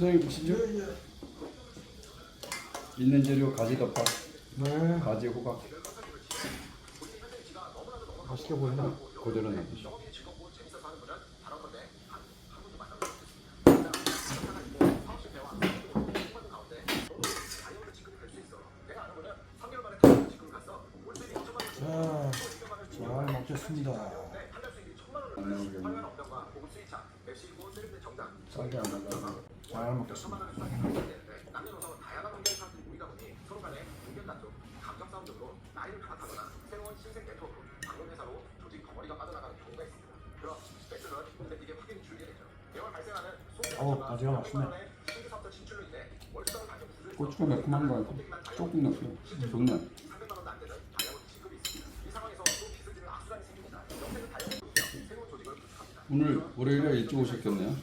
선생님 보시죠. 있는 재료 가지 덮밥, 네. 가지 호박 맛있게 보인다. 그대로 넣으시죠. 자, 잘 먹겠습니다. 안 나오게 싸게 안 나가고 잘 먹겠습니다. 어우, 맛있네. 고추가 매콤한 거 알고 조금 넣고요. 좋네. 오늘 월요일에 일찍 오셨겠네요.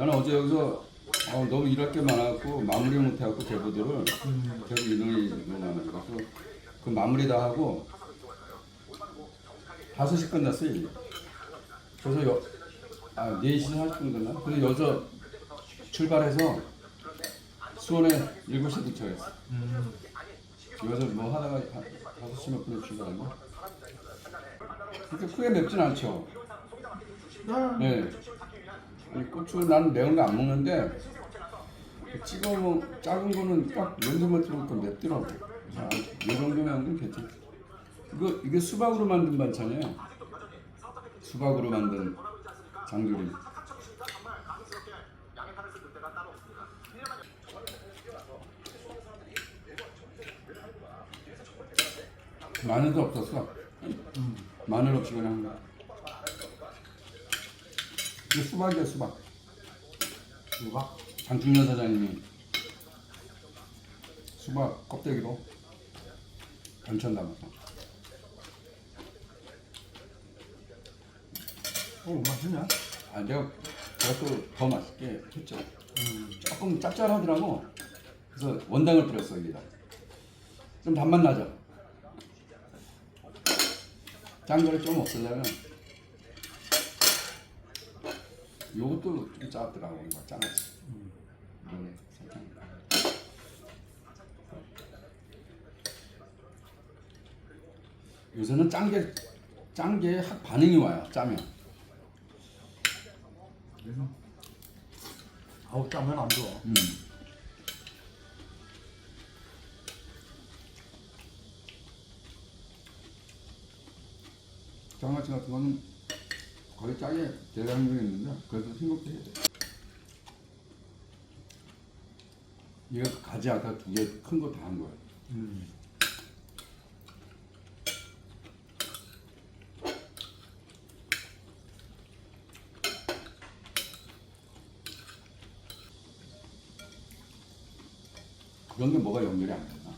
나는 어제 여기서 어, 너무 일할 게 많았고 마무리 못 해갖고 대부들을 계속 너무 많아서 그래서 그 마무리 다 하고 5시 끝났어요. 이게. 그래서 여, 아 4시 40분 끝나? 그래서 여기서 출발해서 수원에 7시 도착했어. 음, 여기서 뭐 하다가 한 5시 몇 분에 출발했나? 그렇게 크게 맵진 않죠. 네. 네. 아니, 고추 나는 매운 거 안 먹는데 찍어 먹 작은 거는 딱 냄새 맡으니까 맵더라고. 아, 이 정도 매운 건 괜찮아. 이거 이게 수박으로 만든 반찬이에요. 수박으로 만든 장조림. 마늘도 없었어. 마늘 없이 그냥 이게 수박이야 수박. 수박. 장충년 사장님이 수박 껍데기로 반찬 담아서 오, 맛있네. 아 내가 또더 맛있게 했죠 조금 짭짤하더라고 그래서 원당을 뿌렸어 여기다 좀 단맛 나죠 짠 거를 좀 없애려면 요것도 좀 짜더라고 이거 짜놨어 이거는 살짝. 요새는 짠게 짠게 확 반응이 와요 짜면 아우, 짜면 안 좋아. 음. 장아찌 같은 거는 거의 짜게 대량적이 있는데 그래도 싱겁게 해야 돼. 이거 가지 아까 두 개 큰 거 다 한 거야. 음. 그런 게 뭐가 연결이 안 되나?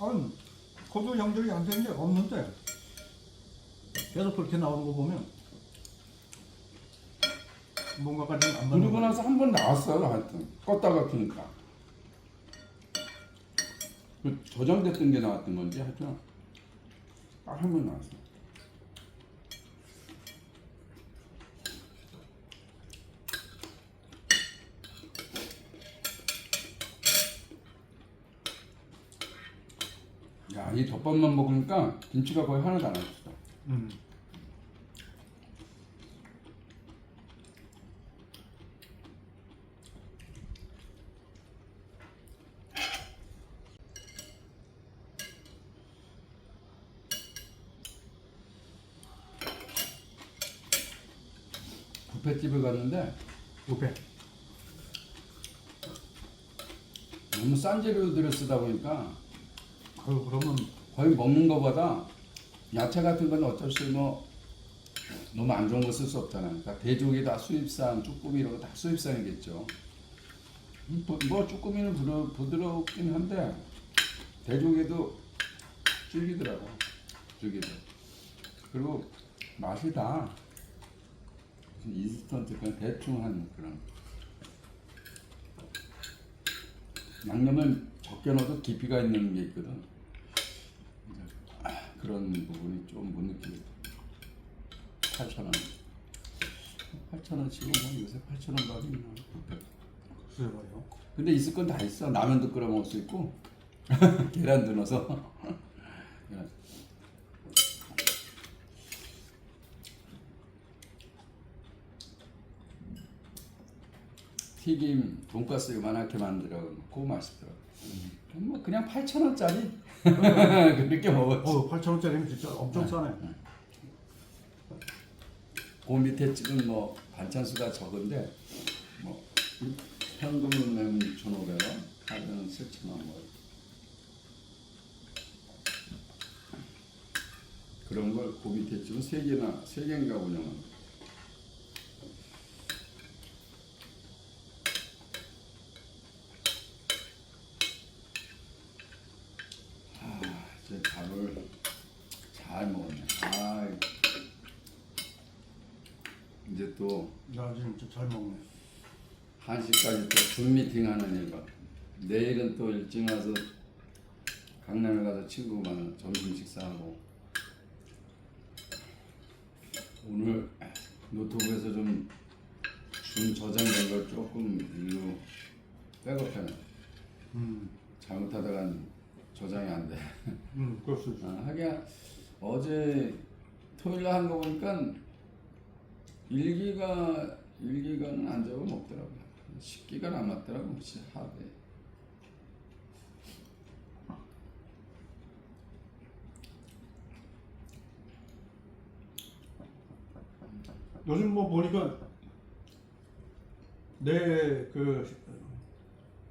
아니, 코도 연결이 안 되는 게 없는데. 계속 그렇게 나오는 거 보면 뭔가가 좀 안 맞는 거 나서 한 번 나왔어요 하여튼. 껐다가 켜니까. 그 저장됐던 게 나왔던 건지 하여튼 딱 한 번 나왔어 야이 덮밥만 먹으니까 김치가 거의 하나도 안 왔어. 음. 뷔페집에 갔는데 오페. 너무 싼 재료들을 쓰다 보니까 그 그러면 거의 먹는 거보다 야채 같은 건 어쩔 수 뭐 너무 안 좋은 거 쓸 수 없잖아요. 그러니까 돼지고기 다 수입산, 쭈꾸미 이런 거 다 수입산이겠죠. 음, 뭐, 뭐 쭈꾸미는 부러, 부드럽긴 한데 돼지고기도 질기더라고. 질기더. 그리고 맛이 다 인스턴트 그냥 대충 한 그런 양념을 적게 넣어도 깊이가 있는 게 있거든. 아, 그런 부분이 좀 못 느끼겠다. 8,000원. 8천 원 치고 뭐 요새 8천 원 밥이 있나? 글쎄 말이요. 근데 있을 건 다 있어. 라면도 끓여 먹을 수 있고 계란도 넣어서. 튀김 돈가스 요만하게 만들어 놓고 맛있더라고. 그럼 뭐 그냥 8천 원짜리 그렇게 먹었지. 어, 8천 원짜리면 진짜 엄청 싸네. 그 밑에 찍은 뭐 반찬 수가 적은데 뭐 현금은 6,500원, 카드는 7,000원 뭐 그런 걸 그 밑에 찍은 세 개나 세 개인가 운영합니다. 아, 이제 밥을 잘 먹었네. 아, 이제 또 나 진짜 잘 먹네. 1시까지 또 줌 미팅 하는 일과 내일은 또 일찍 와서 강남에 가서 친구만 점심 식사하고 오늘 노트북에서 좀줌 저장된 걸 조금 일로 백업해놔 음, 잘못하다간 저장이 안 돼. 음, 그럴 수 있어. 아, 하긴 어제 토요일 날 한 거 보니까 일기가 일기가는 안 적어 먹더라고요. 10기가 남았더라고 혹시 하루에. 요즘 뭐 보니까 내그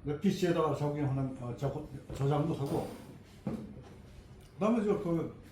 내 PC에다가 적용하는 어, 저, 저장도 하고 그다음에 저그